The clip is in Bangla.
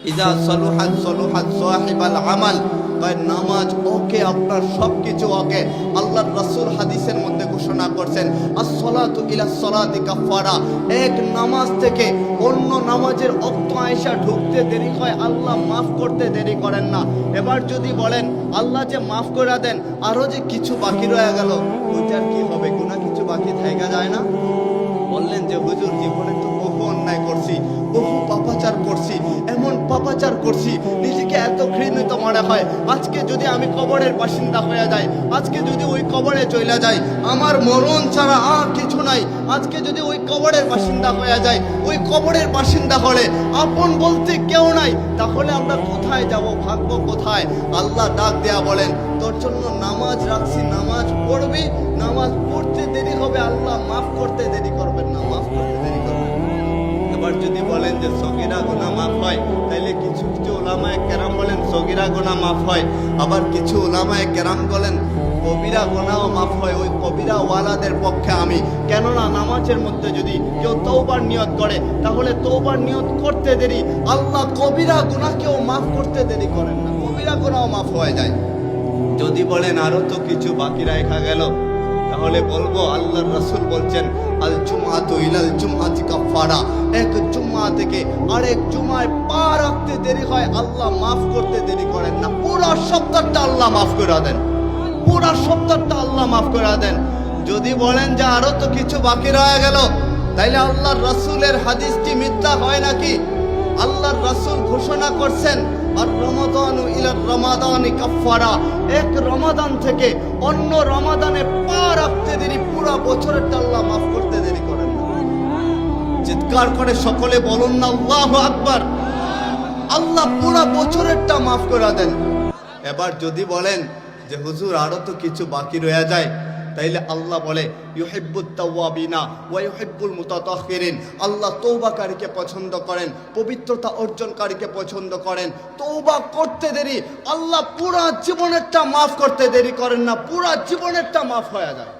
ইদা সলুহাত সলুহাত সাহিবাল আমাল কয় নামাজ ওকে, আপনার সবকিছু ওকে। আল্লাহর রাসূল হাদিসের মধ্যে ঘোষণা করছেন as-সালাতু ইলা সালাতি কাফারা এক নামাজ থেকে অন্য নামাজের অক্ত আয়েশা ঢুকতে দেরি হয়, আল্লাহ মাফ করতে দেরি করেন না। এবার যদি বলেন, আল্লাহ যে মাফ করে দেন, আরও যে কিছু বাকি রয়ে গেল, ওইটার কি হবে? গুনাহ কিছু বাকি থাকা যায় না? বললেন যে, হুজুর, জীবনে তো এমন পাপাচার করছি, নিজেকে এত ঘৃণিত মনে হয়। আজকে যদি আমি কবরের বাসিন্দা হয়ে যাই, আজকে যদি ওই কবরে চলে যাই, আমার মরণ ছাড়া আর কিছু নাই। আজকে যদি ওই কবরের বাসিন্দা হয়ে যায় ওই কবরের বাসিন্দা হলে আপন বলতে কেউ নাই। তাহলে আমরা কোথায় যাব, ভাগ্য কোথায়? আল্লাহ ডাক দেয়া বলেন, তোর জন্য নামাজ রাখছি, নামাজ পড়বি, নামাজ পড়তে দেরি হবে, আল্লাহ যে সগিরা গোনা মাফ হয়, তাইলে কিছু কিছু ওলামায় কেরাম বলেন, সগিরা গোনা মাফ হয়। আবার কিছু ওলামায় কেরাম বলেন, কবিরা গোনাও মাফ হয়। ওই কবিরা ওয়ালাদের পক্ষে আমি। কেননা নামাজের মধ্যে যদি কেউ তৌবার নিয়ত করে, তাহলে তৌবার নিয়ত করতে দেরি। আল্লাহ কবিরা গুনাহকেও মাফ করতে দেরি করেন না। কবিরা গোনাও মাফ হয়ে যায়। যদি বলেন আরও তো কিছু বাকি রাখা গেল তাহলে বলব আল্লাহর রাসূল বলছেন, আল জুমআতু ইলাল জুমআতি কাফারা এক জুমআ থেকে আরেক জুমায় পা রাখতে দেরি হয়, আল্লাহ মাফ করতে দেরি করেন না। পুরো সপ্তাহটা আল্লাহ মাফ করে দেন। পুরো সপ্তাহটা আল্লাহ মাফ করে দেন। যদি বলেন যে আরও তো কিছু বাকি রয়ে গেল, তাইলে রাসূলের হাদিসটি মিথ্যা হয় নাকি? আল্লাহর রাসূল ঘোষণা করছেন, আর রমাদানু ইলার রমাদানি কাফারা এক রমাদান থেকে অন্য রমাদানে পা চিৎকার করে সকলে বলুন না, আল্লাহু আকবার। আল্লাহ পুরো বছরেরটা মাফ করে দেন। এবার যদি বলেন যে, হুজুর, আরও তো কিছু বাকি রয়ে যায়, তাইলে আল্লাহ বলে, ইউহিব্বুত তাওয়াবিনা ওয়া ইউহিব্বুল আল্লাহ তওবাকারীকে পছন্দ করেন, পবিত্রতা অর্জনকারীকে পছন্দ করেন। তওবা করতে দেরি, আল্লাহ পুরা জীবনেরটা মাফ করতে দেরি করেন না, পুরা জীবনেরটা মাফ হয়ে যায়।